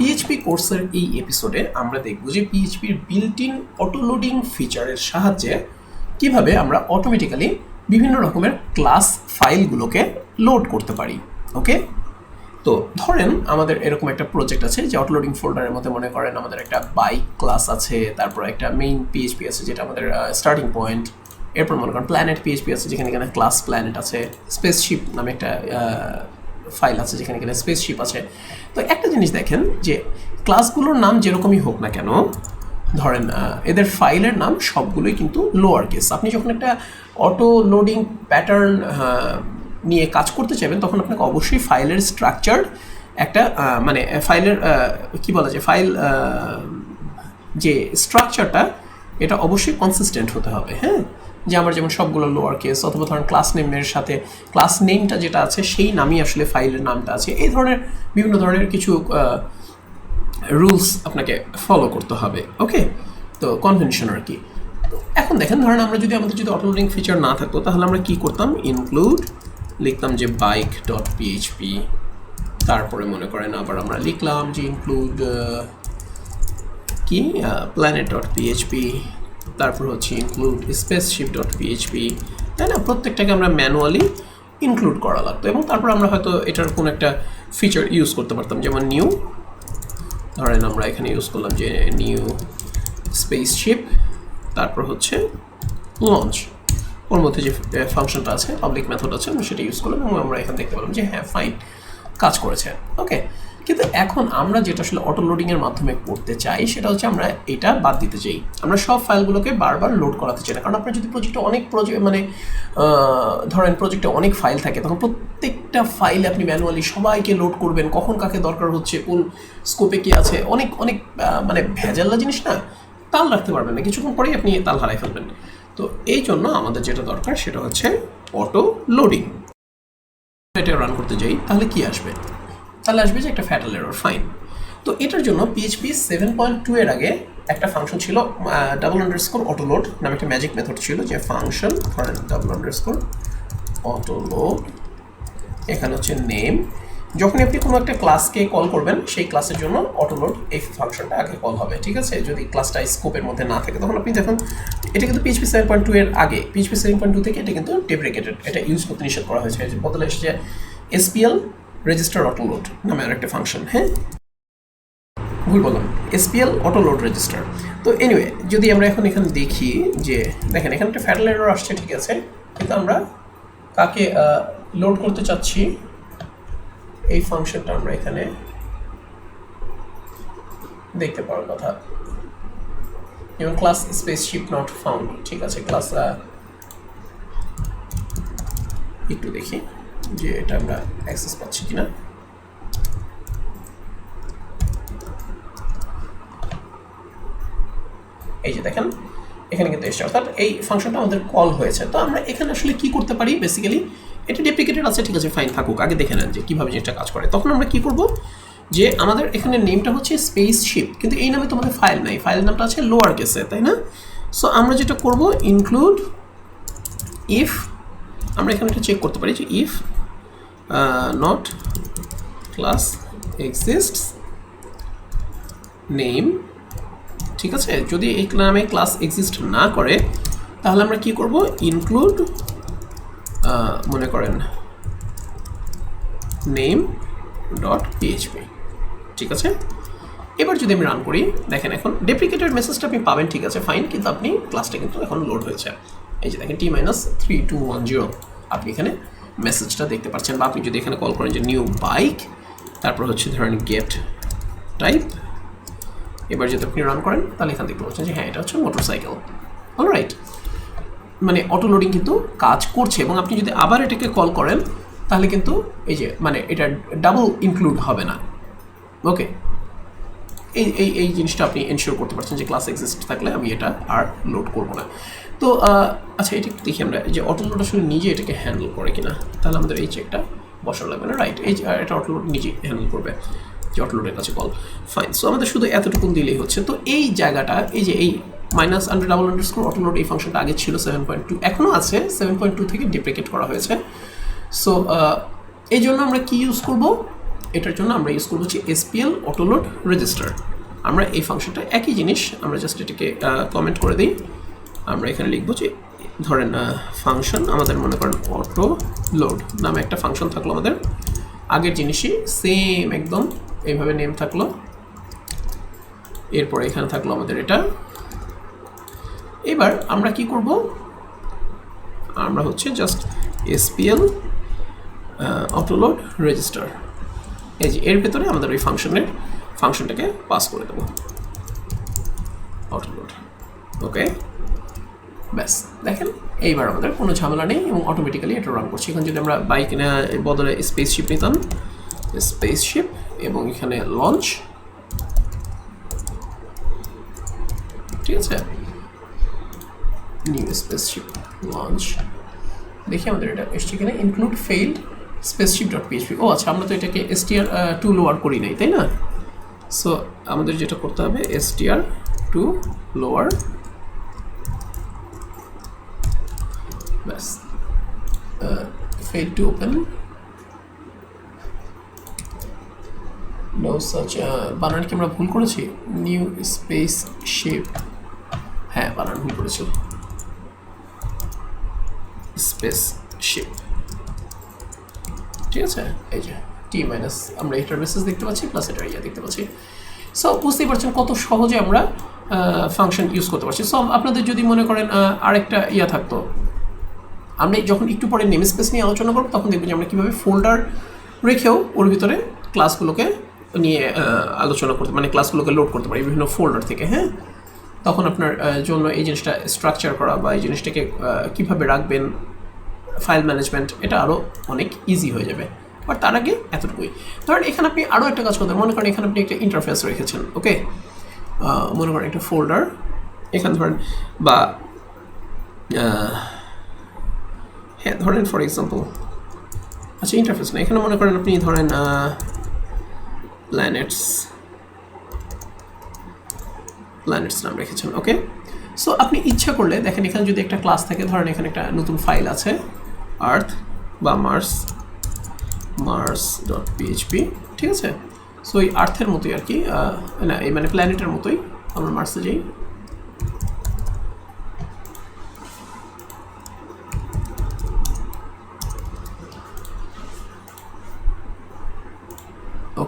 PHP কোর্সের এই এপিসোডে আমরা দেখব যে পিএইচপির বিল্ট ইন অটোলোডিং ফিচারের সাহায্যে কীভাবে আমরা অটোমেটিক্যালি বিভিন্ন রকমের ক্লাস ফাইলগুলোকে লোড করতে পারি ওকে তো ধরেন আমাদের এরকম একটা প্রজেক্ট আছে যে অটোলোডিং ফোল্ডারের মধ্যে মনে করেন আমাদের একটা বাইক ক্লাস আছে, তারপর একটা মেইন পিএইচপি আছে যেটা আমাদের স্টার্টিং পয়েন্ট এরপর মনে করেন প্ল্যানেট পিএইচপি আছে যেখানে এখানে ক্লাস প্ল্যানেট আছে স্পেসশিপ নামে একটা ফাইল আছে যেখানে এখানে স্পেসশিপ আছে। তো একটা জিনিস দেখেন যে ক্লাসগুলোর নাম যেরকমই হোক না কেন, ধরেন এদের ফাইলের নাম সবগুলোই কিন্তু লোয়ার কেস আপনি যখন একটা অটো লোডিং প্যাটার্ন নিয়ে কাজ করতে চাইবেন, তখন আপনাকে অবশ্যই ফাইলের স্ট্রাকচার একটা মানে ফাইলের কি বলা যায়, ফাইল যে স্ট্রাকচারটা এটা অবশ্যই কনসিস্টেন্ট হতে হবে হ্যাঁ? যে আমার যেমন সবগুলো লোয়ার কেস অথবা ধরেন ক্লাস নেমের সাথে ক্লাস নেমটা যেটা আছে, সেই নামই আসলে ফাইলের নামটা আছে। এই ধরনের বিভিন্ন ধরনের কিছু রুলস আপনাকে ফলো করতে হবে ওকে তো কনভেনশন আর কি। এখন দেখেন, ধরেন আমরা যদি আমাদের যদি অটোলোডিং ফিচার না থাকতো, তাহলে আমরা কি করতাম? ইনক্লুড লিখতাম যে বাইক ডট পিএইচপি তারপরে মনে করেন আবার আমরা লিখলাম যে ইনক্লুড কি? প্ল্যানেট ডট পিএইচপি তারপর হচ্ছে ইনক্লুড স্পেসশিপ ডট পিএইচপি তাই না? প্রত্যেকটাকে আমরা ম্যানুয়ালি ইনক্লুড করা লাগতো। এবং তারপর আমরা হয়তো এটার কোনো একটা ফিচার ইউজ করতে পারতাম, যেমন নিউ ধরেন আমরা এখানে ইউজ করলাম যে নিউ স্পেসশিপ তারপর হচ্ছে লঞ্চ ওর মধ্যে যে ফাংশনটা আছে পাবলিক মেথড আছে আমরা সেটা ইউজ করলাম এবং আমরা এখানে দেখতে পেলাম যে হ্যাঁ ফাইন কাজ করেছে। ওকে কিন্তু এখন আমরা যেটা আসলে অটো লোডিংয়ের মাধ্যমে করতে চাই, সেটা হচ্ছে আমরা এটা বাদ দিতে চাই। আমরা সব ফাইলগুলোকে বারবার লোড করাতে চাই না। কারণ আপনার যদি প্রজেক্টে অনেক প্রজেক্ট মানে ধরেন প্রজেক্টে অনেক ফাইল থাকে, তখন প্রত্যেকটা ফাইল আপনি ম্যানুয়ালি সবাইকে লোড করবেন। কখন কাকে দরকার হচ্ছে, কোন স্কোপে কি আছে, অনেক অনেক মানে ভেজাল্লা জিনিস না, তাল রাখতে পারবেন না। কিছুক্ষণ পরেই আপনি তাল হারাই ফেলবেন। তো এই জন্য আমাদের যেটা দরকার, সেটা হচ্ছে অটো লোডিং এটা রান করতে যাই, তাহলে কি আসবে? তাহলে আসবে যে একটা ফ্যাটাল এরর ফাইন তো এটার জন্য পিএইচপি সেভেন পয়েন্ট টু এর আগে একটা ফাংশন ছিল ডাবল আন্ডার স্কোর অটোলোড নামে একটা ম্যাজিক মেথড ছিল যে function double under score autoload এখানে হচ্ছে নেম যখন আপনি কোনো একটা ক্লাসকে কল করবেন, সেই ক্লাসের জন্য অটোলোড এই ফাংশনটা আগে কল হবে, ঠিক আছে? যদি ক্লাসটা স্কোপের মধ্যে না থাকে, তখন আপনি দেখুন, এটা কিন্তু পিএইচপি সেভেন পয়েন্ট টু এর আগে পিএইচপি সেভেন পয়েন্ট টু থেকে এটা কিন্তু ডেপ্রিকেটেড এটা ইউজ করতে নিষেধ করা হয়েছে। বদলে এসেছে এসপিএল রেজিস্টার অটোলোড নামে আরেকটা ফাংশন হ্যাঁ? ভুল বললাম এসপিএল অটো লোড রেজিস্টার তো এনিওয়ে যদি আমরা এখন এখানে দেখি যে, দেখেন এখানে একটা ফ্যাটাল এরর আসছে, ঠিক আছে? কিন্তু আমরা কাকে লোড করতে চাচ্ছি, এই ফাংশনটা আমরা এখানে দেখতে পাওয়ার কথা। যেমন ক্লাস স্পেসশিপ নট ফাউন্ড ঠিক আছে? ক্লাস একটু দেখি। যে এটা আমরা অ্যাক্সেস পাচ্ছি কিনা। এই যে দেখেন, এখানে কিন্তু এসছে। অর্থাৎ এই ফাংশনটা আমাদের কল হয়েছে। তো আমরা এখানে আসলে কি করতে পারি? বেসিক্যালি এটা ডেপ্লিকেটেড আছে, ঠিক আছে ফাইন থাকুক। আগে দেখে নেন যে কীভাবে যেটা কাজ করে। তখন আমরা কি করব? যে আমাদের এখানে নেমটা হচ্ছে স্পেস শিপ কিন্তু এই নামে তোমাদের ফাইল নাই। ফাইল নামটা আছে লোয়ার কেসে তাই না? সো আমরা যেটা করব ইনক্লুড ইফ আমরা এখানে একটা চেক করতে পারি যে if not class exists name ঠিক আছে? যদি এই নামে ক্লাস এক্সিস্ট না করে, তাহলে আমরা কি করব? ইনক্লুড মনে করেন নেম ডট পিএইচপি ঠিক আছে? এবার যদি আমি রান করি, দেখেন এখন ডেপ্লিকেটেড মেসেজটা আপনি পাবেন, ঠিক আছে ফাইন কিন্তু আপনি ক্লাসটা কিন্তু এখন লোড হয়েছে। এই যে দেখেন T minus three two one zero আপনি এখানে মেসেজটা দেখতে পাচ্ছেন বা আপনি যদি এখানে কল করেন যে নিউ বাইক তারপর হচ্ছে ধরেন গেট টাইপ এবার যদি আপনি রান করেন, তাহলে এখান দেখতে পাচ্ছেন যে হ্যাঁ এটা হচ্ছে মোটর সাইকেল অলরাইট মানে অটো লোডিং কিন্তু কাজ করছে এবং আপনি যদি আবার এটাকে কল করেন, তাহলে কিন্তু এই যে মানে এটা ডাবল ইনক্লুড হবে না। ওকে এই এই এই জিনিসটা আপনি এনশিওর করতে পারছেন যে ক্লাস এক্সিস্ট থাকলে আমি এটা আর লোড করব না। তো আচ্ছা এটা দেখি আমরা যে অটো লোড আসলে নিজে এটাকে হ্যান্ডেল করে কিনা, তাহলে আমাদের এই চেকটা বসানো লাগবে না রাইট এই এটা অটো লোড নিজে হ্যান্ডেল করবে, যে অটো লোডের কাছে কল ফাইন সো আমাদের শুধু এতটুকু দিলেই হচ্ছে। তো এই জায়গাটা, এই যে, এই minus under double underscore autoload এই ফাংশনটা আগে ছিল সেভেন পয়েন্ট টু এখনও আছে সেভেন পয়েন্ট টু থেকে ডিপ্রিকেট করা হয়েছে। সো এই জন্য আমরা কি ইউজ করব? এটার জন্য আমরা ইউজ করব হচ্ছে এসপিএল অটোলোড রেজিস্টার আমরা এই ফাংশনটা একই জিনিস, আমরা জাস্ট এটাকে কমেন্ট করে দিই। আমরা এখানে লিখব যে, ধরেন ফাংশন আমাদের মনে করেন অটো লোড নামে একটা ফাংশন থাকল আমাদের। আগের জিনিসই সেম একদম এইভাবে নেম থাকল। এরপর এখানে থাকল আমাদের এটা। এবার আমরা কি করব? আমরা হচ্ছে জাস্ট এসপিএল অটোলোড রেজিস্টার এই যে, এর ভেতরে আমাদের ওই ফাংশনের ফাংশনটাকে পাস করে দেবো। অটোলোড ওকে ব্যাস, দেখেন, এইবার আমাদের কোনো ঝামেলা নেই এবং অটোমেটিক্যালি এটা রান করছে। এখন যদি আমরা বাইক বদলে স্পেসশিপ নিতাম স্পেসশিপ এবং এখানে লঞ্চ ঠিক আছে? নিউ স্পেসশিপ লঞ্চ দেখি আমাদের এটা এসছে কিনা। Include failed spaceship dot PHP ও আচ্ছা আমরা তো এটাকে এসটিআর টু লোয়ার করি নাই, তাই না? সো আমাদের যেটা করতে হবে STR to lower base fail to open no such বানান কি আমরা ভুল করেছি? নিউ স্পেস শেপ হ্যাঁ বানান ভুল করেছি। স্পেস শেপ ঠিক আছে? এই যে টি মাইনাস আমরা এটার মেসেজ দেখতে পাচ্ছি প্লাস এটার ইয়া দেখতে পাচ্ছি। সো বুঝতেই পারছেন কত সহজে আমরা ফাংশন ইউজ করতে পারছি। সো আপনাদের যদি মনে করেন আরেকটা ইয়া থাকতো আমরা যখন একটু পরে নেম স্পেস নিয়ে আলোচনা করব, তখন দেখবেন যে আমরা কীভাবে ফোল্ডার রেখেও ওর ভিতরে ক্লাসগুলোকে নিয়ে আলোচনা করতে মানে ক্লাসগুলোকে লোড করতে পারি বিভিন্ন ফোল্ডার থেকে হ্যাঁ? তখন আপনার জন্য এই জিনিসটা স্ট্রাকচার করা বা এই জিনিসটাকে কীভাবে রাখবেন ফাইল ম্যানেজমেন্ট এটা আরও অনেক ইজি হয়ে যাবে। বাট তার আগে এতটুকুই। ধরেন এখানে আপনি আরও একটা কাজ করতেন মনে করেন এখানে আপনি একটা ইন্টারফেস রেখেছেন ওকে মনে করেন একটা ফোল্ডার এখানে ধরেন বা হ্যাঁ ধরেন ফর এক্সাম্পল আচ্ছা ইন্টারফেস না এখানে মনে করেন আপনি ধরেন প্ল্যানেটস প্ল্যানেটস নাম রেখেছেন ওকে সো আপনি ইচ্ছা করলে, দেখেন এখানে যদি একটা ক্লাস থাকে, ধরেন এখানে একটা নতুন ফাইল আছে আর্থ বা মার্স মার্স ডট পিএইচপি ঠিক আছে? সো এই আর্থের মতোই আর কি না, এই মানে প্ল্যানেটের মতোই, আমরা মার্সে যাই।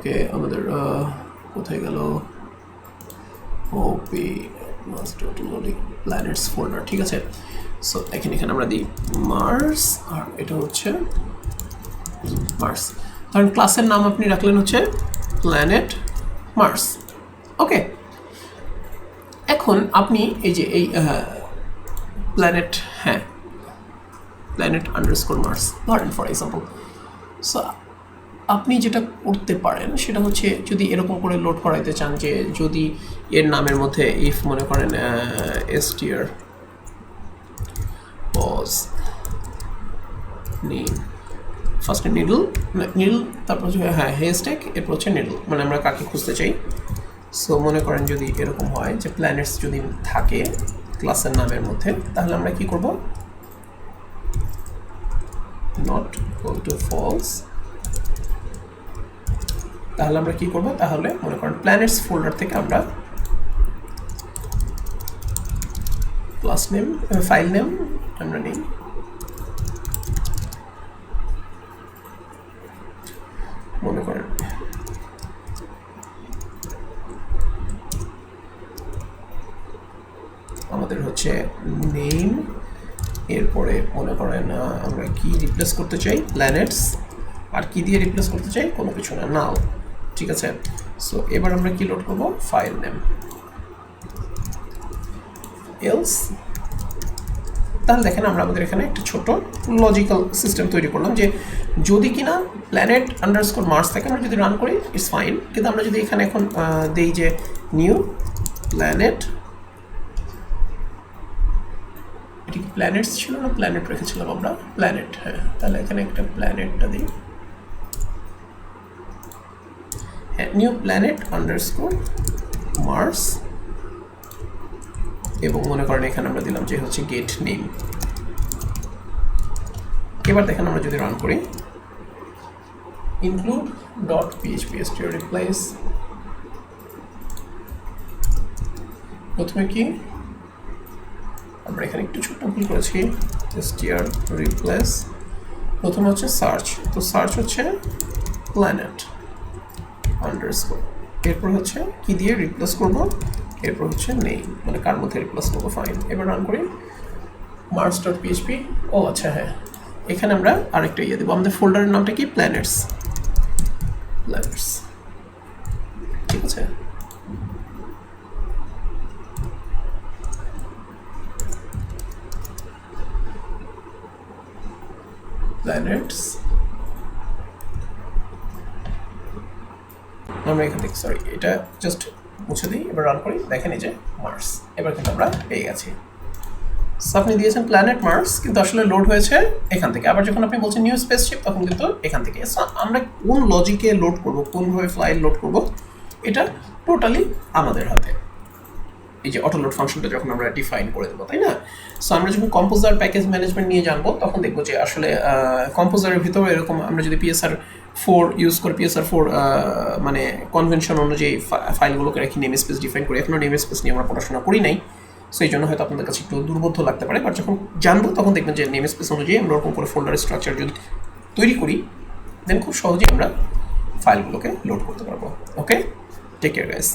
ওকে, আমাদের কোথায় গেল? ওপি প্ল্যানেটস ফোল্ডার ঠিক আছে? সো এখানে এখানে আমরা দিই মার্স আর এটা হচ্ছে মার্স কারণ ক্লাসের নাম আপনি রাখলেন হচ্ছে প্ল্যানেট মার্স ওকে, এখন আপনি এই যে এই প্ল্যানেট হ্যাঁ প্ল্যানেট আন্ডারস্কোর মার্স ধরেন ফর এক্সাম্পল সো আপনি যেটা করতে পারেন, সেটা হচ্ছে যদি এরকম করে লোড করাইতে চান যে যদি এর নামের মধ্যে ইফ মনে করেন এস টিয়ার পজ নেম ফার্স্টে নিডল নিডল তারপর হচ্ছে হ্যাঁ হেস্টেক এরপর হচ্ছে নিডল মানে আমরা কাকে খুঁজতে চাই? সো মনে করেন যদি এরকম হয় যে প্ল্যানেটস যদি থাকে ক্লাসের নামের মধ্যে, তাহলে আমরা কি করব? নট গোল টু ফলস তাহলে আমরা কি করব? তাহলে মনে করেন প্ল্যানেটস ফোল্ডার থেকে আমরা ক্লাস নেম ফাইল নেম আমরা নিই। মনে করেন আমাদের হচ্ছে নেম এরপরে মনে করেন আমরা কি রিপ্লেস করতে চাই? প্ল্যানেটস আর কি দিয়ে রিপ্লেস করতে চাই? কোনো কিছু না। নাও ঠিক আছে? সো এবার আমরা কি লোড করব? ফাইল নেম এলস তাহলে দেখেন আমরা আমাদের এখানে একটা ছোট লজিক্যাল সিস্টেম তৈরি করলাম যে যদি কিনা প্ল্যানেট আন্ডারস্কোর মার্স থাকে, আমরা যদি রান করি ইটস ফাইন কিন্তু আমরা যদি এখানে এখন দেই যে নিউ প্ল্যানেট এটা কি প্ল্যানেটস ছিল না? প্ল্যানেট রেখেছিলাম আমরা। প্ল্যানেট হ্যাঁ। তাহলে এখানে একটা প্ল্যানেটটা দিই হ্যাঁ নিউ প্ল্যানেট আন্ডারস্কোর মার্স এবং মনে করেন এখানে আমরা দিলাম যে হচ্ছে গেট নেম এবার দেখেন আমরা যদি রান করি, include dot php str replace প্রথমে কি? আমরা এখানে একটু ছোট্ট ভুল করেছি, str replace প্রথমে হচ্ছে সার্চ তো সার্চ হচ্ছে প্ল্যানেট আন্ডারস্কোর এরপর হচ্ছে কি দিয়ে রিপ্লেস করব? এরপর হচ্ছে নেই মানে কার মধ্যে রিপ্লেস করব? ফাইন এবার রান করি। মার্কস ডট পিএইচপি ও আচ্ছা হ্যাঁ। এখানে আমরা আরেকটা ইয়ে দেবো। আমাদের ফোল্ডারের নামটা কি? প্ল্যানেটস প্ল্যানেটস ঠিক আছে? প্ল্যানেটস আমরা এখান থেকে সরি এটা জাস্ট মুছে দিই, এবার রান করি। দেখেন এই যে মার্স এবার কিন্তু আমরা পেয়ে গেছি। সো আপনি দিয়েছেন প্ল্যানেট মার্স কিন্তু আসলে লোড হয়েছে এখান থেকে। আবার যখন আপনি বলছেন নিউ স্পেসশিপ তখন কিন্তু এখান থেকে। সো আমরা কোন লজিকে লোড করব, কোনভাবে ফ্লাইট লোড করব, এটা টোটালি আমাদের হাতে। এই যে অটো লোড ফাংশনটা যখন আমরা ডিফাইন করে দেবো, তাই না? সো আমরা যখন কম্পোজার প্যাকেজ ম্যানেজমেন্ট নিয়ে জানব, তখন দেখব যে আসলে কম্পোজারের ভিতরে এরকম আমরা যদি পিএসআর ফোর ইউজ করে পিএসআর ফোর মানে কনভেনশন অনুযায়ী ফাইলগুলোকে রেখে নেম স্পেস ডিফাইন করি এখনও নেম স্পেস নিয়ে আমরা পড়াশোনা করি নাই। সো এই জন্য হয়তো আপনাদের কাছে একটু দুর্বোধ্য লাগতে পারে বাট যখন জানব, তখন দেখবেন যে নেম স্পেস অনুযায়ী আমরা ওরকম করে ফোল্ডার স্ট্রাকচার যদি তৈরি করি দেন খুব সহজেই আমরা ফাইলগুলোকে লোড করতে পারব। Okay take care guys